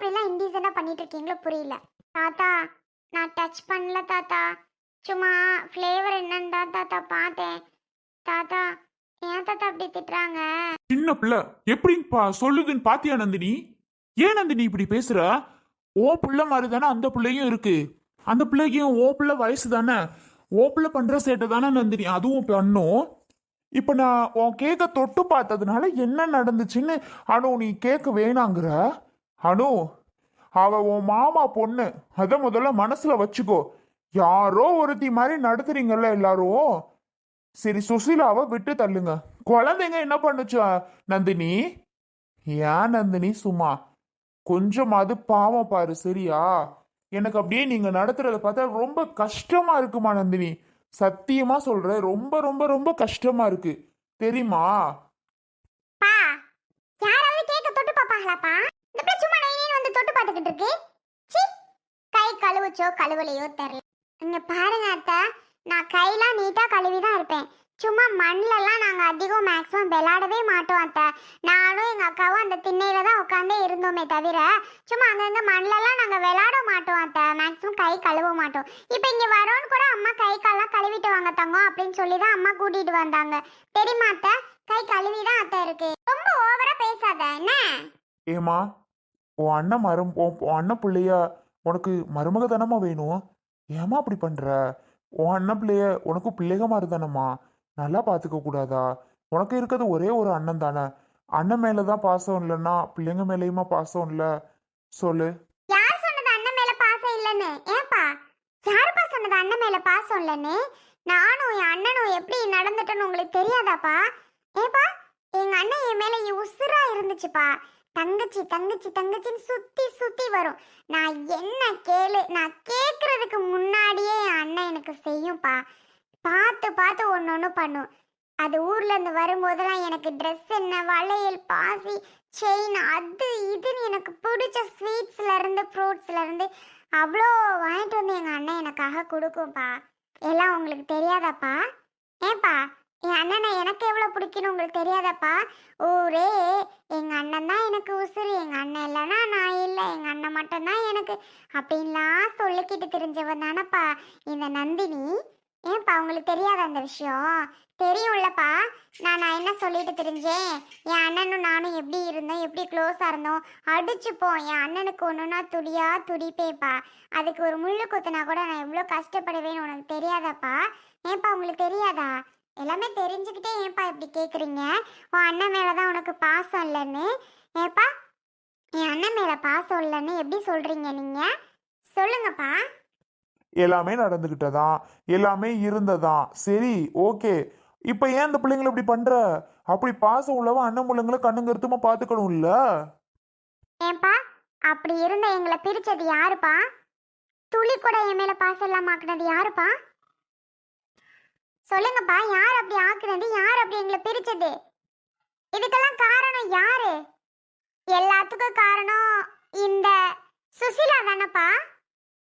இப்படிலாம் இன்டீசெண்டாக பண்ணிட்டு இருக்கீங்களோ புரியல. தாத்தா நான் டச் பண்ணல தாத்தா. சும்மா ஃப்ளேவர் என்னன்னு தான் தாத்தா பார்த்தேன். தாத்தா ஏன் தாத்தா அப்படி திட்டுறாங்க? சின்ன பிள்ளை எப்படிப்பா சொல்லுதுன்னு பாத்தியா நந்தினி? ஏன் நந்தினி இப்படி பேசுற? ஓ புள்ள மாதிரி தானே அந்த பிள்ளையும் இருக்கு. அந்த பிள்ளைக்கும் ஓ பிள்ளை வயசு தானே. ஓ பிள்ளை பண்ற சேட்டை தானே நந்தினி அதுவும் பண்ணும். இப்போ நான் உன் கேக்க தொட்டு பார்த்ததுனால என்ன நடந்துச்சுன்னு அனு நீ கேட்க வேணாங்கிற? அனு அவ உன் மாமா பொண்ணு. அத முதல்ல மனசுல வச்சுக்கோ. யாரோ ஒருத்தி மாதிரி நடத்துறீங்கல்ல எல்லாரும். சரி சுசிலாவை விட்டு தள்ளுங்க. குழந்தைங்க என்ன பண்ணுச்சா நந்தினி? ஏன் நந்தினி சும்மா? கொஞ்சமாவது பாவம் பாரு சரியா? எனக்கு அப்படியே நீங்க நடத்துறத பார்த்தா ரொம்ப கஷ்டமா இருக்குமா நந்தினி? சத்தியமா சொல்றேன் ரொம்ப ரொம்ப ரொம்ப கஷ்டமா இருக்கு. தெரியுமா? வந்து இருக்கு சி கை கழுவுச்சோ கழுவலையோ தெரியல இங்க பாருங்க அத்தை நான் கையெல்லாம் நீட்டா கழுவி தான் இருப்பேன். சும்மா மண்ணிலலாம் நாங்கள் அதிகம் மேக்ஸிமம் விளையாடவே மாட்டோம் அத்தை. நானும் எங்கள் அக்காவும் அந்த திண்ணையில தான் உட்காந்தே இருந்தோமே தவிர சும்மா அங்கங்கே மண்ணிலலாம் நாங்கள் விளையாட மாட்டோம் அத்தை. மேக்ஸிமம் கை கழுவ மாட்டோம். இப்போ இங்கே வரோன்னு கூட அம்மா கை கால்லாம் கழுவிட்டு வாங்க தங்கம் அப்படின்னு சொல்லி தான் அம்மா கூட்டிகிட்டு வந்தாங்க. தெரியுமா அத்தை? கை கழுவி தான் அத்தை இருக்கு. ரொம்ப ஓவரா பேசாத. என்ன? ஏமா உன் அண்ணன் மரும் உன் உன் அண்ணன் பிள்ளைய உனக்கு மருமக தானம்மா வேணும்? ஏமா அப்படி பண்ணுற உன் அண்ணன் பிள்ளைய உனக்கு பிள்ளைக மாதிரி தானம்மா நல்லா பார்த்துக்க கூடாதா? உனக்கு இருக்கிறது ஒரே ஒரு அண்ணன் தானே. அண்ணன் மேல தான் பாசம் இல்லைன்னா பிள்ளைங்க மேலேயுமா பாசம் இல்லை? சொல்லு. யார் சொன்னது அண்ணன் மேல பாசம் இல்லைன்னு? ஏப்பா யாருப்பா சொன்னது அண்ணன் மேல பாசம் இல்லைன்னு? நானும் என் அண்ணனும் எப்படி நடந்துட்டேன்னு உங்களுக்கு தெரியாதாப்பா? ஏப்பா எங்க அண்ணன் என் மேல உசுரா இருந்துச்சுப்பா. தங்கச்சி தங்கச்சி தங்கச்சின்னு சுத்தி சுத்தி வரும். நான் என்ன கேளு நான் கேட்கறதுக்கு முன்னாடியே என் அண்ணன் எனக்கு செய்யும்ப்பா பார்த்து பார்த்து ஒன்று ஒன்று பண்ணும். அது ஊர்ல இருந்து வரும்போதெல்லாம் எனக்கு ட்ரெஸ் என்ன வளையல் பாசி செயின் அது இதுன்னு எனக்கு பிடிச்ச ஸ்வீட்ஸ்ல இருந்து ஃப்ரூட்ஸ்ல இருந்து அவ்வளோ வாங்கிட்டு வந்து எங்கள் அண்ணன் எனக்காக கொடுக்கும்ப்பா எல்லாம் உங்களுக்கு தெரியாதாப்பா? ஏன்பா? என் அண்ணனை எனக்கு எவ்வளோ பிடிக்குன்னு உங்களுக்கு தெரியாதப்பா? ஊரே எங்க அண்ணன் தான் எனக்கு உசுறு. எங்க அண்ணன் இல்லைன்னா நான் இல்லை. எங்க அண்ணன் மட்டும்தான் எனக்கு. அப்படின்லாம் சொல்லிக்கிட்டு தெரிஞ்சவன் தானப்பா. இந்த நந்தினி. ஏன்ப்பா உங்களுக்கு தெரியாத அந்த விஷயம்? தெரியும்லப்பா. நான் நான் என்ன சொல்லிட்டு தெரிஞ்சேன்? என் அண்ணனும் நானும் எப்படி இருந்தோம்? எப்படி க்ளோஸாக இருந்தோம்? அடிச்சுப்போம் என் அண்ணனுக்கு ஒன்றுனா துடியா துடிப்பேப்பா. அதுக்கு ஒரு முள்ளு குத்துனா கூட நான் எவ்வளோ கஷ்டப்படுவேன்னு உனக்கு தெரியாதாப்பா? ஏன்ப்பா உங்களுக்கு தெரியாதா? எல்லாமே தெரிஞ்சுக்கிட்டே ஏன்பா இப்படி கேட்குறீங்க உன் அண்ணன் மேலே தான் உனக்கு பாசம் இல்லைன்னு. ஏப்பா என் அண்ணன் மேலே பாசம் இல்லைன்னு எப்படி சொல்கிறீங்க நீங்கள் சொல்லுங்கப்பா. எல்லாமே நடந்துகிட்டதான். எல்லாமே இருந்ததான். சரி ஓகே. இப்ப ஏன் இந்த பிள்ளைங்களை இப்படி பண்ற? அப்படி பாசம் உள்ளவன் அண்ணன் பிள்ளைங்களை கண்ணுங்கருத்துமா பாத்துக்கணும்ல ஏன்பா அப்படி இருந்த எங்களை பிரிச்சது யாருப்பா? துளி கூட என் மேல பாசம் இல்லாம ஆக்குனது யாருப்பா? சொல்லுங்கப்பா யார் அப்படி ஆக்குனது? யார் அப்படி எங்களை பிரிச்சது? இதுக்கெல்லாம் காரணம் யாரு? எல்லாத்துக்கும் காரணம் இந்த சுசிலா தானப்பா.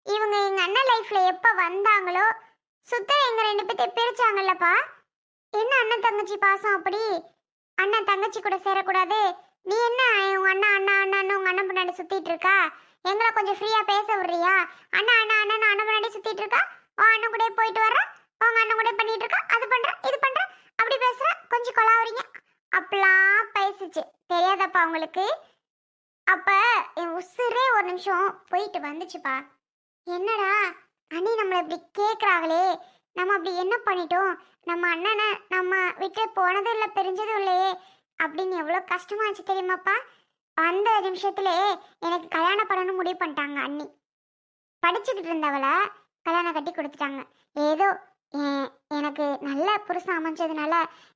இவங்க எங்க அண்ணன் லைஃப்ல எப்ப வந்தாங்களோ சுத்த எங்க ரெண்டு பேர்த்தையும் பிரிச்சாங்கல்லப்பா. என்ன அண்ணன் தங்கச்சி பாசம் அப்படி? அண்ணன் தங்கச்சி கூட சேரக்கூடாது. நீ என்ன உங்க அண்ணா அண்ணா அண்ணான்னு உங்க அண்ணன் பின்னாடி சுத்திட்டு இருக்கா? எங்களை கொஞ்சம் ஃப்ரீயா பேச விடுறியா? அண்ணா அண்ணா அண்ணன் அண்ணன் பின்னாடி சுத்திட்டு இருக்கா? உன் அண்ணன் கூட போயிட்டு வர்ற உங்க அண்ணன் கூட பண்ணிட்டு இருக்கா அது பண்ற இது பண்ற அப்படி பேசுற கொஞ்சம் கொலாவுறீங்க அப்பெல்லாம் பேசுச்சு தெரியாதப்பா உங்களுக்கு? அப்ப என் உசுரே ஒரு நிமிஷம் போயிட்டு வந்துச்சுப்பா. என்னடா? அண்ணி நம்மளை இப்படி கேட்குறாங்களே நம்ம அப்படி என்ன பண்ணிட்டோம்? நம்ம அண்ணனை நம்ம விட்டு போனதும் இல்லை பிரிஞ்சதும் இல்லையே. அப்படின்னு எவ்வளோ கஷ்டமாச்சு தெரியுமாப்பா? அந்த நிமிஷத்துல எனக்கு கல்யாணம் பண்ணணும்னு முடிவு பண்ணிட்டாங்க அண்ணி. படிச்சுக்கிட்டு இருந்தவளை கல்யாணம் கட்டி கொடுத்துட்டாங்க. ஏதோ எனக்கு நல்ல புருஷன் அமைஞ்சதுனால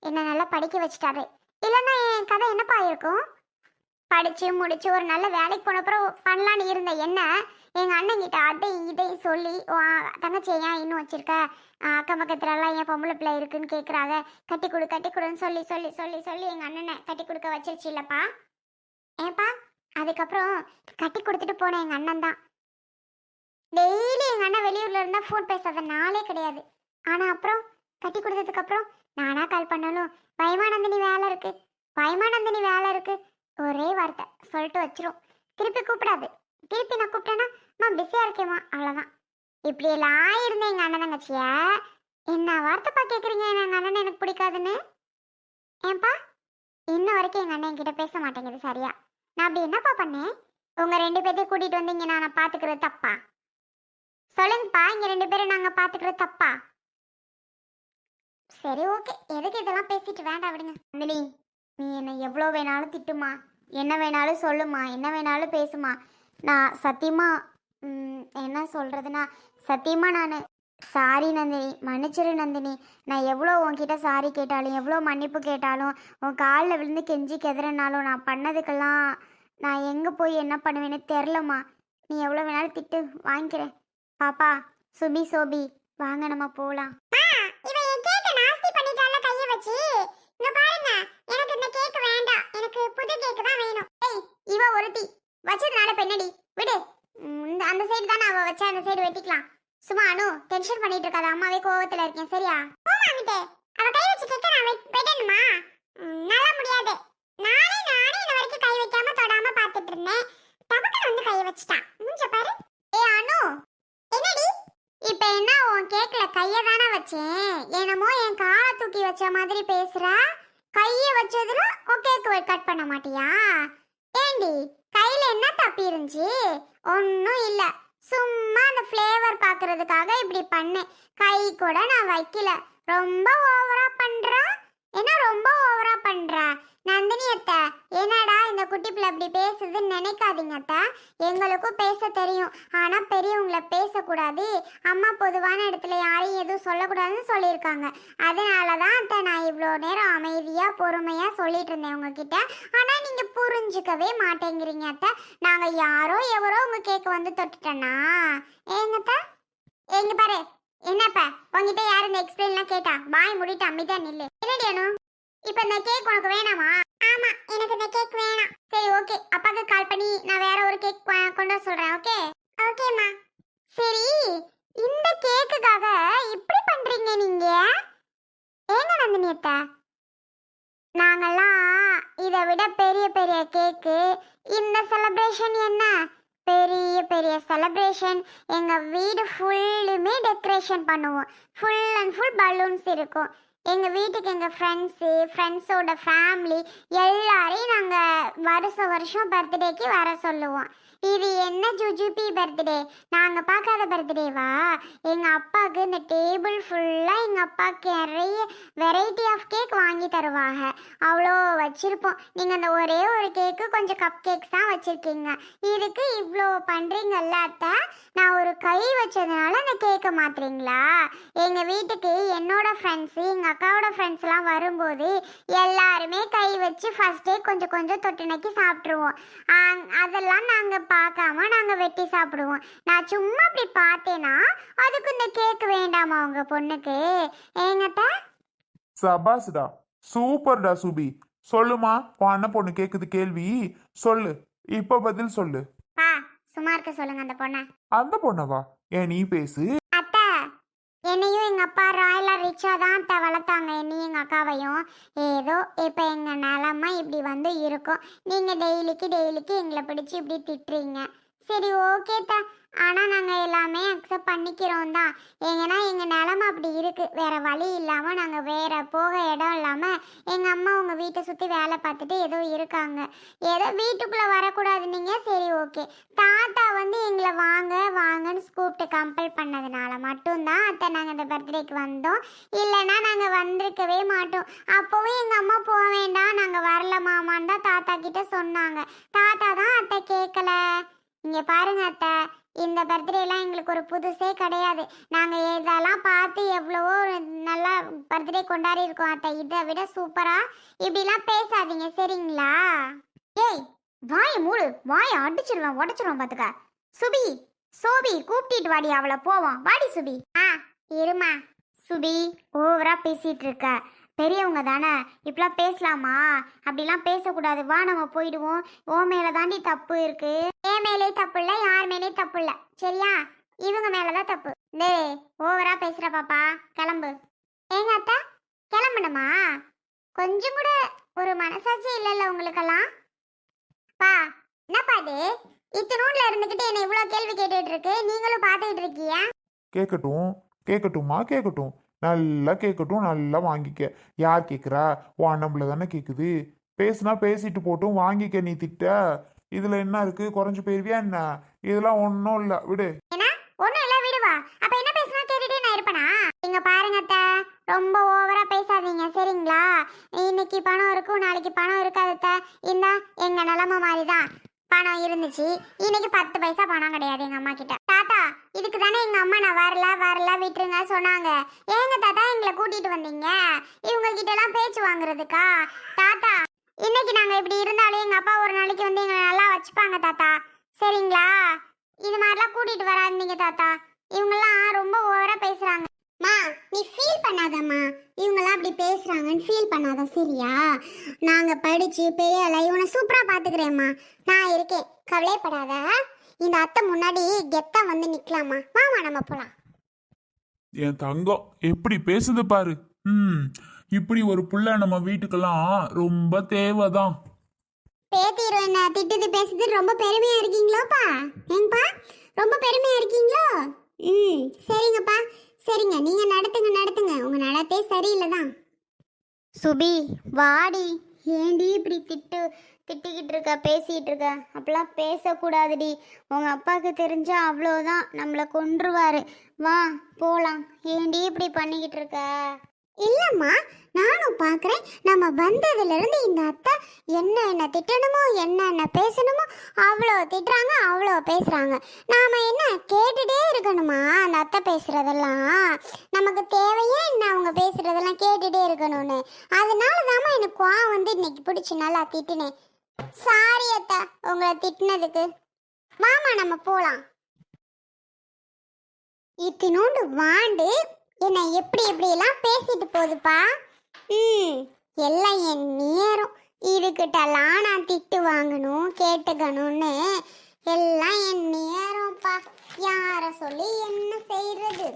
என்னை நல்லா படிக்க வச்சுட்டாரு. இல்லைன்னா என் கதை என்னப்பா இருக்கும்? படிச்சு முடிச்சு ஒரு நல்ல வேலைக்கு போன அப்புறம் பண்ணலான்னு இருந்த என்ன? எங்க அண்ணன் கிட்ட அதை இதை சொல்லி "உன் தங்கச்சியை ஏன் இன்னும் வச்சிருக்க? அக்கம் அக்கம் பக்கத்துலலாம் ஏன் பொம்பளை பிள்ளை இருக்குன்னு கேட்குறாங்க கட்டி கொடு கட்டி கொடுன்னு சொல்லி சொல்லி சொல்லி சொல்லி எங்கள் அண்ணனை கட்டி கொடுக்க வச்சிருச்சு இல்லைப்பா? ஏப்பா அதுக்கப்புறம் கட்டி கொடுத்துட்டு போன எங்கள் அண்ணன் தான். டெய்லி எங்கள் அண்ணன் வெளியூரில் இருந்தால் ஃபோன் பேசாத நாளே கிடையாது. ஆனால் அப்புறம் கட்டி கொடுத்ததுக்கப்புறம் நானாக கால் பண்ணாலும் பயமானந்தினி வேலை இருக்கு. பயமானந்தினி வேலை இருக்கு. ஒரே வார்த்தை சொல்லிட்டு வச்சிரும். திருப்பி கூப்பிடாது. திருப்பி நான் கூப்பிட்டேன்னா அம்மா பிஸியாக இருக்கேம்மா. அவ்வளோதான் இப்படி எல்லாம் இருந்த எங்க அண்ணன் தங்கச்சிய. என்ன வார்த்தைப்பா கேட்குறீங்க எங்கள் அண்ணன் எனக்கு பிடிக்காதுன்னு? ஏன்பா? இன்ன வரைக்கும் எங்க அண்ணன் என்கிட்ட பேச மாட்டேங்குது சரியா? நான் அப்படி என்னப்பா பண்ணேன்? உங்க ரெண்டு பேர்த்தையும் கூட்டிட்டு வந்தீங்க நான் பார்த்துக்கிறது தப்பா? சொல்லுங்கப்பா இங்க ரெண்டு பேரும் நாங்கள் பார்த்துக்கிறது தப்பா? சரி ஓகே. எதுக்கு இதெல்லாம் பேசிட்டு வேண்டாம் விடுங்க. நந்தினி நீ என்னை எவ்வளோ வேணாலும் திட்டுமா? என்ன வேணாலும் சொல்லுமா? என்ன வேணாலும் பேசுமா? நான் சத்தியமா என்ன சொல்கிறதுனா சத்தியமா நான் சாரி நந்தினி மன்னிச்சிரு நந்தினி. நான் எவ்வளோ உன்கிட்ட சாரி கேட்டாலும் எவ்வளோ மன்னிப்பு கேட்டாலும் உன் காலில் விழுந்து கெஞ்சி கெதறனாலும் நான் பண்ணதுக்கெல்லாம் நான் எங்கே போய் என்ன பண்ணுவேன்னு தெரிலம்மா நீ எவ்வளோ வேணாலும் திட்டு வாங்கிக்கிறேன். பாப்பா சுபி சோபி வாங்க நம்ம போகலாம் இவன் என் கேக்க நாஸ்தி பண்ணிட்டால கைய வச்சு இங்க பாருங்க எனக்கு இந்த கேக் வேண்டாம் எனக்கு கேக் தான் வேணும். ஏய் இவ ஒருத்தி. வச்சதுனால பெண்ணடி விடு. இந்த அந்த சைடு தானே அவ வச்சா அந்த சைடு வெட்டிக்கலாம். சும்மா அனு டென்ஷன் பண்ணிட்டு இருக்காத. அம்மாவே கோவத்துல இருக்கேன். சரியா? போமாங்கிட்டே அவ கை வச்சு கேக்க நான் வெட்டணுமா? நல்லா முடியாது. நானே நானே இன்ன வரைக்கும் கை வைக்காம தொடாம பார்த்துட்டு இருந்தேன். டபக்குன்னு வந்து கையை வச்சுட்டான் மூஞ்ச பாரு. ஏ அனு. என்னடி? இப்ப என்ன உன் கேக்ல கைய தானே வச்சேன்? என்னமோ என் காலை தூக்கி வச்ச மாதிரி பேசுற கைய வச்சதுல உன் கேக் கட் பண்ண மாட்டியா? ஏண்டி கையில என்ன தப்பி இருந்துச்சு? ஒன்னும் இல்ல. சும்மா அந்த ஃப்ளேவர் பாக்குறதுக்காக இப்படி பண்ணேன். கை கூட நான் வைக்கல. ரொம்ப ஓவரா பண்றா? என்ன ரொம்ப ஓவரா பண்றா? நந்தினி அத்தை என்னடா இந்த குட்டி பிள்ளை இப்படி பேசுதுன்னு நினைக்காதீங்க அத்தை. எங்களுக்கும் பேச தெரியும். ஆனா பெரியவங்கள பேசக்கூடாது. அம்மா பொதுவான இடத்துல யாரையும் எதுவும் சொல்லக்கூடாதுன்னு சொல்லியிருக்காங்க. அதனால தான் அத்தை நான் இவ்வளோ நேரம் அமைதியா பொறுமையா சொல்லிட்டு இருந்தேன் உங்ககிட்ட. ஆனா நீங்க புரிஞ்சுக்கவே மாட்டேங்கிறீங்க அத்தை. நாங்க யாரோ எவரோ உங்க கேக்க வந்து தொட்டுட்டேன்னா. ஏங்கத்த எங்க பாரு என்னப்பா? உங்ககிட்ட யார் இந்த எக்ஸ்பிளைன்லாம் கேட்டா? வாய் முடிட்டு அம்மிதான் நில்லு. என்னடி அனு? இப்போ இந்த கேக் உனக்கு வேணாமா? ஆமா எனக்கு இந்த கேக் வேணாம். சரி ஓகே அப்பாக்கு கால் பண்ணி நான் வேற ஒரு கேக் கொண்டு வர சொல்றேன் ஓகே ஓகேம்மா சரி இந்த கேக்குக்காக இப்படி பண்றீங்க நீங்க? ஏங்க நந்தினி அத்தை? நாங்கெல்லாம் இதை விட பெரிய பெரிய கேக்கு இந்த செலிப்ரேஷன் என்ன? பெரிய பெரிய செலிப்ரேஷன் எங்க வீடு ஃபுல்லுமே டெக்கரேஷன் பண்ணுவோம். ஃபுல் அண்ட் ஃபுல் பலூன்ஸ் இருக்கும். எங்க வீட்டுக்கு எங்க ஃப்ரெண்ட்ஸு ஃப்ரெண்ட்ஸோட ஃபேமிலி எல்லாரையும் நாங்க வருஷம் வருஷம் பர்த்டேக்கு வர சொல்லுவோம். இது என்ன ஜுஜுபி பர்த்டே நாங்க பார்க்காத பர்த்டேவா எங்க அப்பாவுக்கு இந்த டேபிள் ஃபுல்லா எங்க அப்பாவுக்கு நிறைய வெரைட்டி ஆஃப் கேக் வாங்கி தருவாங்க. அவ்வளோ வச்சிருப்போம். நீங்க அந்த ஒரே ஒரு கேக்கு கொஞ்சம் கப் கேக்ஸ் தான் வச்சிருக்கீங்க. இதுக்கு இவ்வளோ பண்றீங்கல்ல அத்தை நான் ஒரு கை வச்சதுனால அந்த கேக்கை மாத்துறீங்களா? எங்க வீட்டுக்கு என்னோட ஃப்ரெண்ட்ஸு எங்க அக்காவோட ஃப்ரெண்ட்ஸ்லாம் வரும்போது எல்லாருமே கை வச்சு ஃபர்ஸ்ட் டே கொஞ்சம் கொஞ்சம் தொட்டு நக்கி சாப்பிட்ருவோம் அதெல்லாம் நாங்க பார்க்காம நாங்க வெட்டி சாப்பிடுவோம். நான் சும்மா அப்படி பார்த்தேன்னா அதுக்கு இந்த கேக் வேண்டாமா உங்க பொண்ணுக்கு? ஏங்கத்தா சபாஸ்டா சூப்பர்டா சுபி. சொல்லுமா உன் அண்ணன் பொண்ணு கேக்குது கேள்வி. சொல்லு இப்ப பதில் சொல்லு. சும்மா இருக்க சொல்லுங்க அந்த பொண்ணை. அந்த பொண்ணவா? ஏன் நீ பேசு அத்தை என்னையும் எங்க அப்பா ராயலா தான் வளர்த்தாங்க. என்னையும் எங்கள் அக்காவையும். ஏதோ இப்போ எங்க நிலமை இப்படி வந்து இருக்கும். நீங்க டெய்லிக்கு டெய்லிக்கு எங்களை பிடிச்சி இப்படி திட்டுறீங்க. சரி ஓகே தா. ஆனால் நாங்கள் எல்லாமே அக்செப்ட் பண்ணிக்கிறோம் தான் ஏன்னா எங்கள் நிலமை அப்படி இருக்கு. வேற வழி இல்லாமல் நாங்கள் வேறு போக இடம் இல்லாமல் எங்கள் அம்மா உங்கள் வீட்டை சுற்றி வேலை பார்த்துட்டு ஏதோ இருக்காங்க. ஏதோ வீட்டுக்குள்ளே வரக்கூடாது நீங்கள் சரி ஓகே தாத்தா வந்து எங்களை வாங்க வாங்கன்னு கூப்பிட்டு கம்பல் பண்ணதுனால மட்டும்தான் அத்தை நாங்கள் இந்த பர்த்டேக்கு வந்தோம். இல்லைன்னா நாங்கள் வந்திருக்கவே மாட்டோம். அப்போவும் எங்கள் அம்மா போக வேண்டாம். நாங்கள் வரல மாமான்னு தான் தாத்தா கிட்ட சொன்னாங்க. தாத்தா தான் அத்தை கேட்கல இங்கே பாருங்க அத்தை இந்த பர்த்டேலாம் எங்களுக்கு ஒரு புதுசே கிடையாது. நாங்கள் இதெல்லாம் பார்த்து எவ்வளவோ நல்லா பர்த்டே கொண்டாடி இருக்கோம் அத்தை. இதை விட சூப்பராக இப்படிலாம் பேசாதீங்க சரிங்களா? ஏய் வாயை மூடு. வாயை அடிச்சிருவேன் உடச்சிருவேன் பார்த்துக்க. சுபி சோபி கூப்பிட்டு வாடி அவளை போவோம். வாடி சுபி. ஆ இருமா. சுபி ஓவரா பேசிட்டு இருக்க. பெரியவங்க தானே? இப்படிலாம் பேசலாமா? அப்படிலாம் பேசக்கூடாது. வா நம்ம போயிடுவோம். ஓ மேல தாண்டி தப்பு இருக்கு. என் மேலே தப்பு இல்லை யார் மேலே தப்பு இல்லை. சரியா? இவங்க மேலதான் தப்பு. டே ஓவரா பேசுற பாப்பா. கிளம்பு. ஏங்க அத்தா கிளம்பணுமா? கொஞ்சம் கூட ஒரு மனசாட்சி இல்லைல்ல உங்களுக்கெல்லாம்? பா என்னப்பா இது? இத்தினூன்ல இருந்துகிட்டு என்ன இவ்வளவு கேள்வி கேட்டுட்டு இருக்கு. நீங்களும் பாத்துக்கிட்டு இருக்கியா? கேட்கட்டும் கேட்கட்டுமா கேட்கட்டும் நல்லா கேட்கட்டும் நல்லா வாங்கிக்க. யார் கேட்குறா உன் அண்ணம்பிள்ள தானே கேட்குது பேசுனா பேசிட்டு போட்டும் வாங்கிக்க நீ திட்ட. இதுல என்ன இருக்கு? குறைஞ்சு போயிருவியா என்ன? இதெல்லாம் ஒன்றும் இல்லை. விடு. ஒன்றும் இல்லை விடுவா அப்போ என்ன பேசினா கேட்டுட்டே நான் இருப்பேனா? இங்க பாருங்க அத்தை. ரொம்ப ஓவரா பேசாதீங்க. சரிங்களா? இன்னைக்கு பணம் இருக்கும் நாளைக்கு பணம் இருக்காது அத்தை. இந்த எங்க நிலைமை மாதிரிதான் பணம் இருந்துச்சு. இன்னைக்கு பத்து பைசா பணம் கிடையாது எங்க அம்மா கிட்ட. இதுக்கு தானே எங்க அம்மா நான் வரல வரல விட்டுருங்க சொன்னாங்க. ஏங்க தாத்தா எங்களை கூட்டிட்டு வந்தீங்க? இவங்க கிட்ட எல்லாம் பேச்சு வாங்குறதுக்கா? தாத்தா இன்னைக்கு நாங்க இப்படி இருந்தாலும் எங்க அப்பா ஒரு நாளைக்கு வந்து எங்களை நல்லா வச்சுப்பாங்க தாத்தா. சரிங்களா? இது மாதிரிலாம் கூட்டிட்டு வராதீங்க தாத்தா. இவங்கெல்லாம் ரொம்ப ஓவரா பேசுறாங்க. மா நீ ஃபீல் பண்ணாதம்மா. இவங்கெல்லாம் அப்படி பேசுறாங்கன்னு ஃபீல் பண்ணாத சரியா? நாங்க படிச்சு பெரிய ஆளா இவனை சூப்பரா பார்த்துக்கிறேம்மா நான் இருக்கேன். கவலைப்படாத. இந்த அத்தை முன்னாடி கெத்தா வந்து நிக்கலாமா? வாமா நம்ம போலாம். என் தங்கம் எப்படி பேசுது பாரு. ம் இப்படி ஒரு புள்ள நம்ம வீட்டுக்கெல்லாம் ரொம்ப தேவைதான். பேத்திரு என்ன திட்டுது பேசுது ரொம்ப பெருமையா இருக்கீங்களோப்பா? ஏங்கப்பா ரொம்ப பெருமையா இருக்கீங்களோ? ம் சரிங்கப்பா. சரிங்க நீங்க நடத்துங்க நடத்துங்க. உங்க நடத்தே சரியில்லை தான் சுபி வாடி. ஏண்டி இப்படி திட்டு? திட்டிக்கிட்டு இருக்க பேசிட்டு இருக்க அப்பெல்லாம் பேசக்கூடாதுடி. உங்க அப்பாவுக்கு தெரிஞ்சா அவ்வளோதான் நம்மளை கொன்றுவாரு. வா போலாம். ஏண்டி இப்படி பண்ணிக்கிட்டு இருக்க இல்லம்மா நானும் பார்க்குறேன் நம்ம வந்ததுலேருந்து இந்த அத்தை என்ன என்ன திட்டணுமோ என்ன என்ன பேசணுமோ அவ்வளோ திட்டுறாங்க அவ்வளோ பேசுகிறாங்க நாம் என்ன கேட்டுட்டே இருக்கணுமா அந்த அத்தை பேசுகிறதெல்லாம் நமக்கு தேவையே என்ன அவங்க பேசுகிறதெல்லாம் கேட்டுகிட்டே இருக்கணும்னு? அதனால தாம்மா எனக்கு வா வந்து இன்னைக்கு பிடிச்சி நல்லா திட்டுனேன். சாரி அத்தா உங்களை திட்டினதுக்கு. வாமா நம்ம போலாம். இத்தினோண்டு வாண்டு என்னை எப்படி எப்படி எல்லாம் பேசிட்டு போகுதுப்பா? ம் எல்லாம் என் நேரம். இதுக்கிட்டலாம் நான் திட்டு வாங்கணும் கேட்டுக்கணும்னு. எல்லாம் என் நேரம்ப்பா. யாரை சொல்லி என்ன செய்யறது